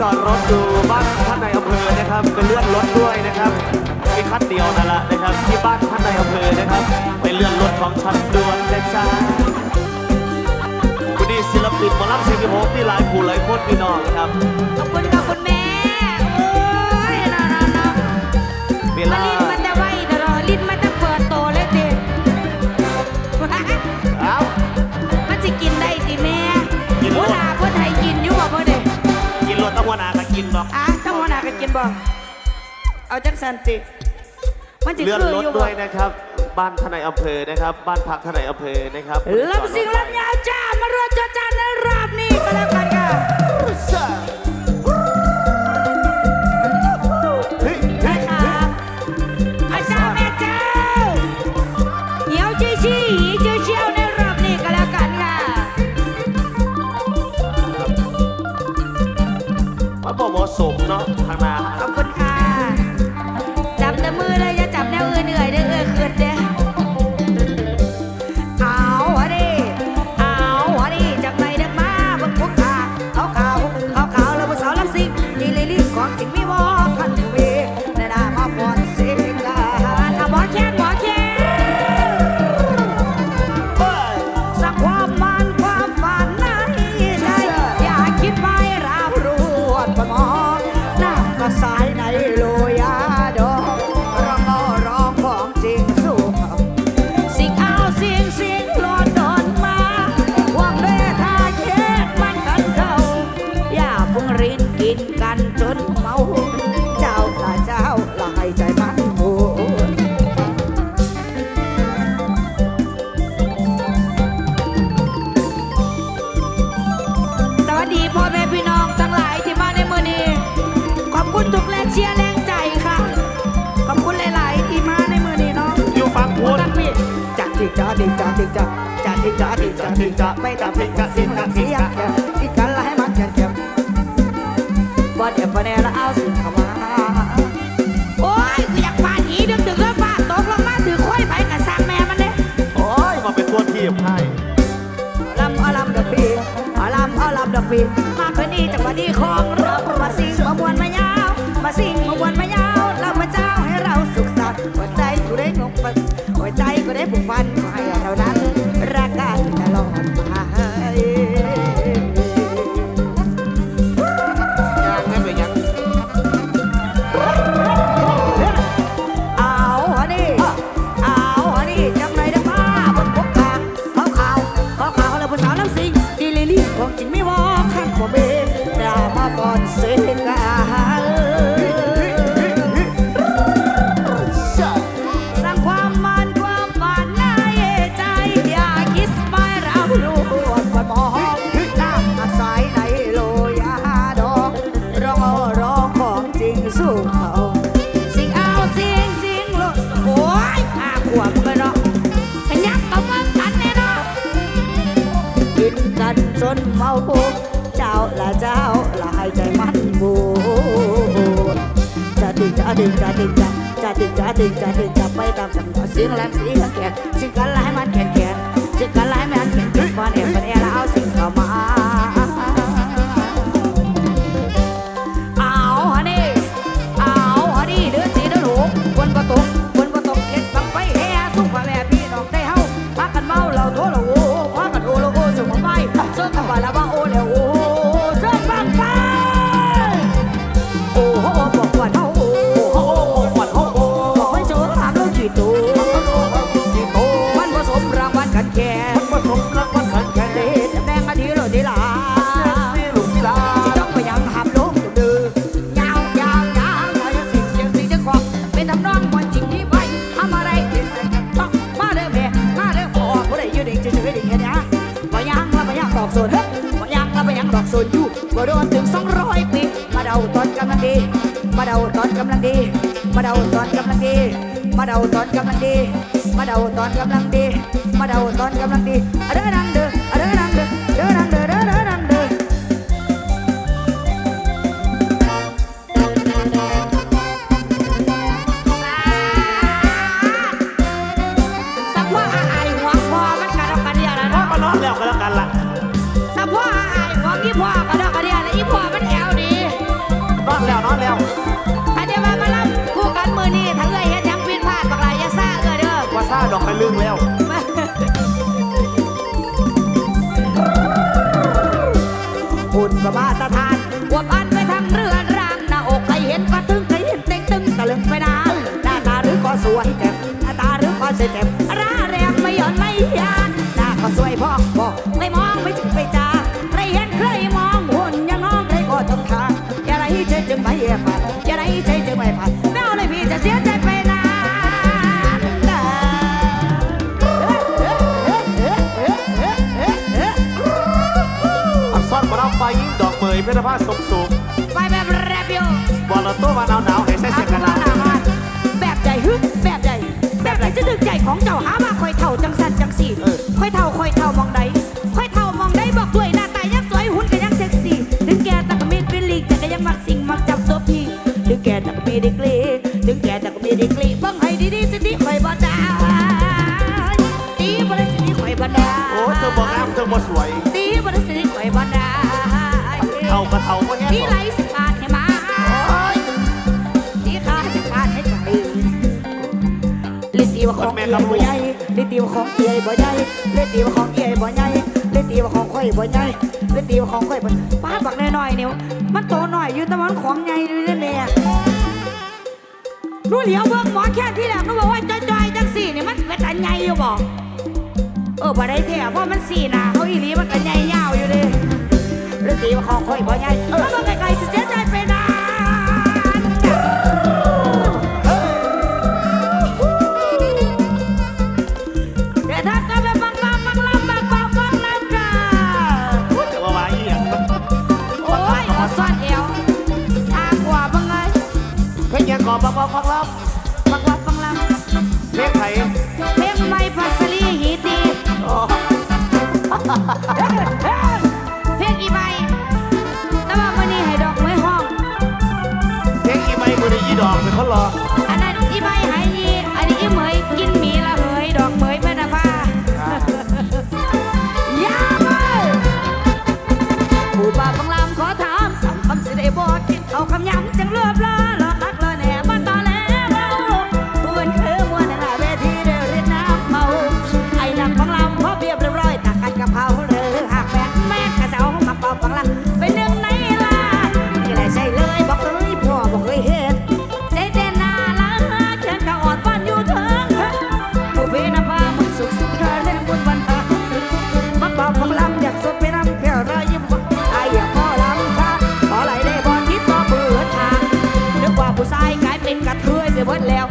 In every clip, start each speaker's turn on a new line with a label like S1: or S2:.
S1: จอดรถดูบ้านท่านในอำเภอนะครับเป็นเลื่อนรถด้วยนะครับมีคันเดียวนั่นแหละนะครับ ที่บ้านท่านในอำเภอนะครับ ไปเลื่อนรถของฉันด่วนเลยจ้าวันนี้ศิลปินมอลำเสียงโฮมมีหลายผู้หลายคนพี่น้องครับ
S2: ขอบคุณค่ะคุณแม่ ก็กิน
S1: หรอกอะ
S2: ถ้าหัวหน้าก็กินบ่เอาจังสันติมันจะ
S1: เลื่อน
S2: คือ
S1: รถ
S2: อยู่
S1: ด้
S2: บ่
S1: วยนะครับ บ้านท่านในอำเภอนะครับ บ้านพักท่านในอำเภอนะครับ
S2: ลำสิ่งลำยาวจ้ามารวมจอจานในรอบนี้ก็แล้วกันค่ะ
S1: เเหมาะสมเนาะทางนา
S2: ขอบคุณ จิจ้าดิจ้าดิจ้าจัดดิจ้าดิจ้าดิจ้าไม่ตัดเพลงกะสินกะเสียงแก่ที่กันละให้มันแก่แก่บอดเดี๋ยวพอแน่ละเอาสิเข้ามาโอ้ยกูอยากฟาดหีดึกดึกแล้วฟาดตกลงมาถือค่อยไปกับสร้างแม่มันเนี่ย
S1: โอ้ยมาเป็นตัวทีมให้
S2: ลำอาลำดอกปีอาลำอาลำดอกปีมาคนนี้จังหวะดีของเรามาสิงมามวนมายาว มาสิงมามวนมายาวเรามาเจ้าให้เราสุขสันต์หัวใจกูได้งงไปหัวใจกูได้ผูกพัน ดึ
S1: ง
S2: จะดึงจะดึงจะจะดึงจะดึงจะดึงจะไปตามจังหวะเสียงแหลมเสียงแขนสิ่งกันไล่มันแข็งแขนสิ่งกันไล่มันแข็งแข็งฟันเอ็มฟันเอแตอนกำลังดี มาเดาตอนกำลังดี มาเดาตอนกำลังดี มาเดาตอนกำลังดี มาเดาตอนกำลังดี มาเดาตอนกำลังดีอะไรนังเด้ออะไรนั่นังเด้อ อนแล้วน
S1: อนแล้ว
S2: อันเดียวมาลับคู่กันมือนี้ทั้งเลยยัดยังวียนพลาดปากลายยาซ่าเออเด้อว่าซ่าดอกไปลืงแล้ว คุณสบ้าตาไรใจจึงไม่ผ่านอย่าไรใจจึงไม่ผ่านไม่เอาเลยพี่จะเสียใจไปนานน
S1: อักษรมารับไฟยิ่งดอกเมยเพชรภาสมสูง
S2: ไปแบบแรปอยู่
S1: บอลตัวมาหนาวหนาวให้ใส่เสื้อกันหนาว
S2: แบบใหญ่ฮึแบบใหญ่แบบไหนจะดึกใหญ่ของเจ้าหามาคอยเท่าจังสันจังสี่ พี่ถึงแก่ตะกมีดีกรีถึงแก่ตะกมีดีกรีบังให้ดีๆสิที่คอยบ่ได้ตีบ่ได้สิที่คอยบ่ได้
S1: โอ้เธอบอกงามเธอบอกสวย
S2: ตีบ่ได้สิที่คอยบ่ได้
S1: เท่าก็เท่าก็แห้ง
S2: พี่ไหลสิบาทให้มาพี่ขาสิบาทให้ไปเล่นตีว่าของเอียบ่ใหญ่ล่นตีว่าของเอียบ่ใหญ่ล่นตีว่าของเอียบ่ใหญ่ ตีว่าของค่อยบ่ใหญ่เล่นตีว่าของค่อยบ่ป้าบักน้อยๆเนี่ยมันโตหน่อยอยู่แต่มันของใหญ่ด้วยแน่ยรู้เหลียวเบิ่งหมอแค่ที่แรกก็บอกว่าจอยๆจังสี่เนี่ยมันเป็นอันใหญ่อยู่บ่เออบ่ได้แท้เพราะมันสี่หน้าเขาอีหลีมันก็ใหญ่ยาวอยู่เลยเรื่องตีว่าของค่อยบ่ใหญ่เออแล้วไกลๆสิเจ๊ใจไปนาน เพ
S1: ลงยังก่อนบังบังฟังรับ
S2: บังวับบังล
S1: เพลงไทยำ
S2: เพลงไม่พัสลีหีตี ผู้ชายกลายเป็นกระเท
S1: ย
S3: ไป
S2: หมดแล้ว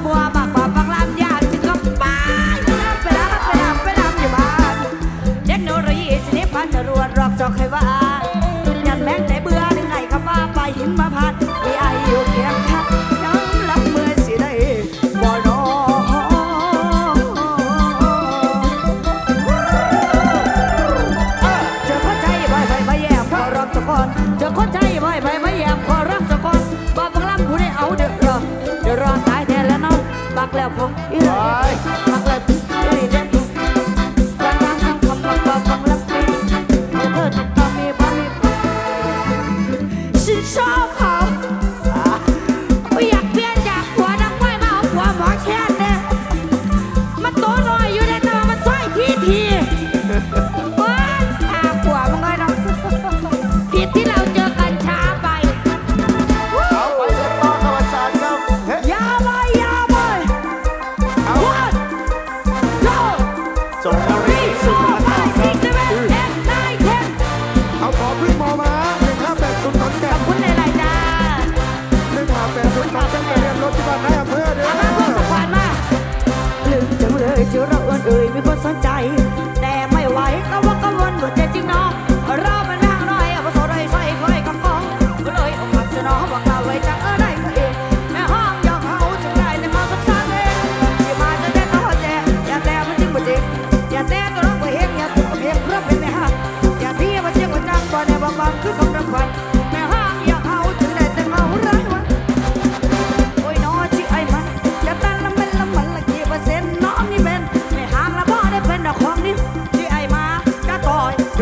S2: boa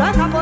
S2: รักคำโ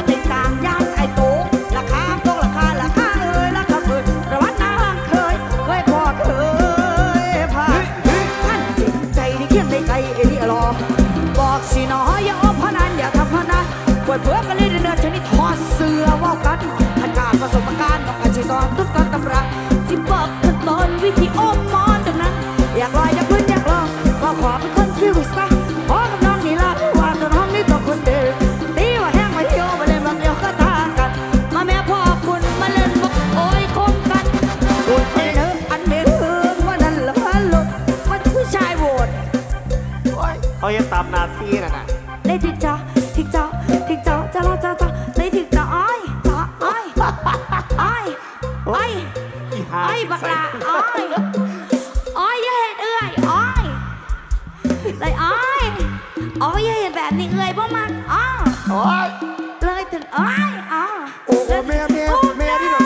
S2: อ้ยอ้อโอ้โหแม่แม่
S3: แม่ที่โดน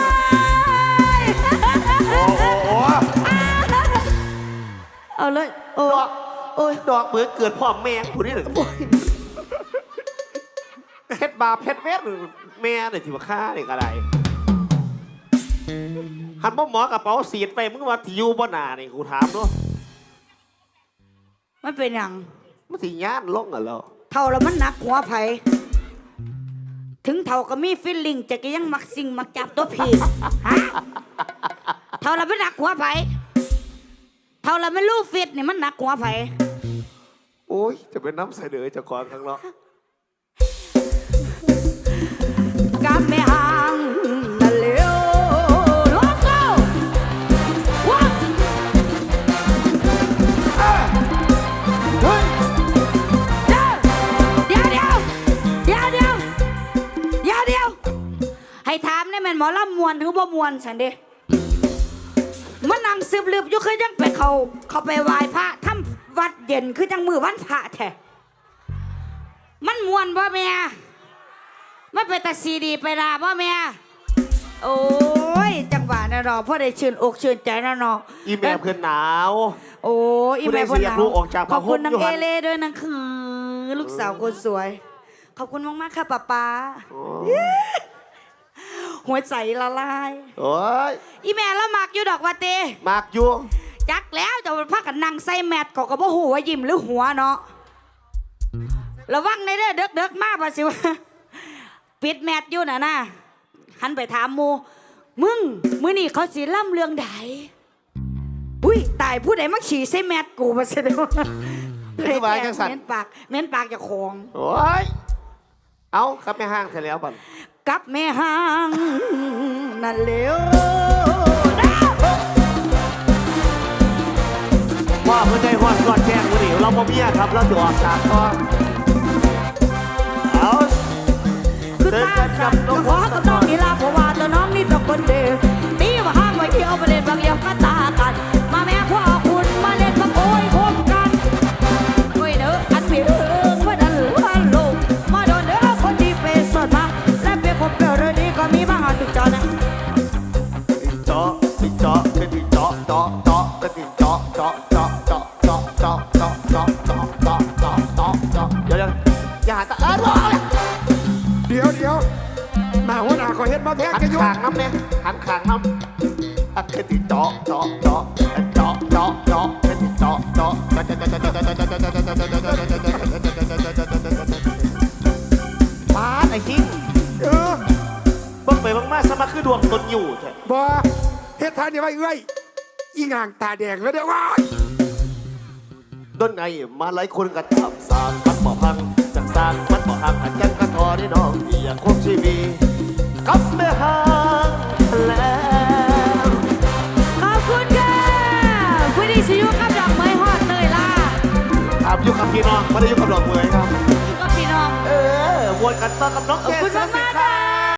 S1: โอ้โห
S2: เอาเลยโอ้
S1: ดอก
S2: โอ้ย
S1: ดอกเหมือนเกิดพ่อแม่กูนี่หนึ่งเฮ็ดบาเฮ็ดเวทหรือแม่เนี่ยที่ว่าฆ่าเนี่ยก็ได้หันบ่หมอกระเป๋าสีดไปมึงว่าที่อยู่บ่หนานี่กูถามด้วย
S2: มันเป็นยัง
S1: มันสิย่านลงอะเหรอ
S2: เท่าแล้วมันหนักหัวไผ ถึงเท่าก็มีฟิลลิ่งจะก็ยังมักสิ่งมักจับตัวผีฮะเท่าเราไม่นหนักหัวไผเท่าเราไม่รู้ฟิตนี่มันหนักหัวไผ
S1: โอ้ย จะเป็นน้ำใสเดือจะก่อนข้างนอก
S2: ให้ถามเนี่ยแม่นหมอลำมวนหรือบ่มวนสันเดมันนั่งซึบลืบอยู่คือยังไปเขาเขาไปไหว้พระทำวัดเย็นคือจังมือวันพระแท้มันมวนบ่แม่มันเป็นตาซีดีไปลาบ่แม่โอ้ยจังหวะนะเนาะพ่อได้ชื่นอกชื่นใจนะเนาะ
S1: อีแม่เพื่อนหนาว
S2: โอ้ยอีแม่
S1: ผู้
S2: พ่น
S1: ใดสิอยากรู้ออกจาก
S2: ขอบคุณ
S1: ผ้าห่ม
S2: นาง
S1: อยู่
S2: เอ
S1: หั่น
S2: เล่ด้วยนะคือลูกสาวคนสวย ขอบคุณมากๆค่ะป๊าป๊า
S1: โอ้
S2: หัวใจละลาย
S1: โอ้ย
S2: อีแม่ละมักอยู่ดอกว่าเต
S1: มากอยู่
S2: จักแล้วจะพักกันนั่งใส่แมทเขาก็บ่ฮู้ว่ายิ้มหรือหัวเนาะระวังในเด้อเด็กเด็กๆมาบ่สิวะปิดแมทอยู่น่ะนะหันไปถามหมูมึงมื้อนี้เขาสิล่ำเรื่องใดอุ้ยตายผู้ใดมาขี่ใส่แมทกูบ่สิเด้อ
S1: คือว่าจังสัน
S2: เม้นปากเม้นปากเจะของ
S1: โอ้ยเอาครับแม่ห้างเสร็จแล้วป่ะ
S2: กับแม่หางนั่นเร็ว
S1: ว่าเพื่อนใจฮอดกอดแจ้งกูดิเราบ่เมียครับเราจะออกจากก่อนเอา
S2: คือตาสั่นก็ขอกับน้องนี่ลาเพราะว่าตัวน้องนี่ตกคนเดียวตีว่าห้ามไว้เที่ยวไปเล่นบางเดียวก็ตากั ติดจอนะติดจอติดจอเธอติดจอจอจอก็ติดจอจอจอจอจ
S1: อจอจอจอจอจอจอจอจอเดี๋ยวอย่าตเออบอกเดียวเดียวหน้าหัหนก็เห็นมา
S3: แท
S1: ง
S3: กันอยู่หั
S1: ขางน้ำเนี่ยหันขางน้ำอันเธอติจอจอ มาสมาคือดวงตนอยู่แท้
S3: บอเฮ็ดทานเนี่ยไว้เอ้ยอีงางตาแดงแล้วเด้อว้าย
S1: ต้นไงมาหลายคนก็ทับสร้างมันบ่พังจังสร้างมันบ่หักอันยังกระทอได้น้องเอียคงชีวีกับแม่หางแล้ว
S2: ขอบคุณค่ะคุณดิชิวกับดอกไม้ฮอดเลยล่ะ
S1: ครับอยู่กับพี่น้องไม่ได้อยู่กับดอกเมยครับ
S2: อยู่กับพี่น้อง
S1: เออวนกันต่อกับน้อง
S2: ขอบ
S1: เก
S2: คุณ
S1: ศ
S2: มาก
S1: สิ
S2: มาก
S1: ค
S2: ค่ะ
S1: รั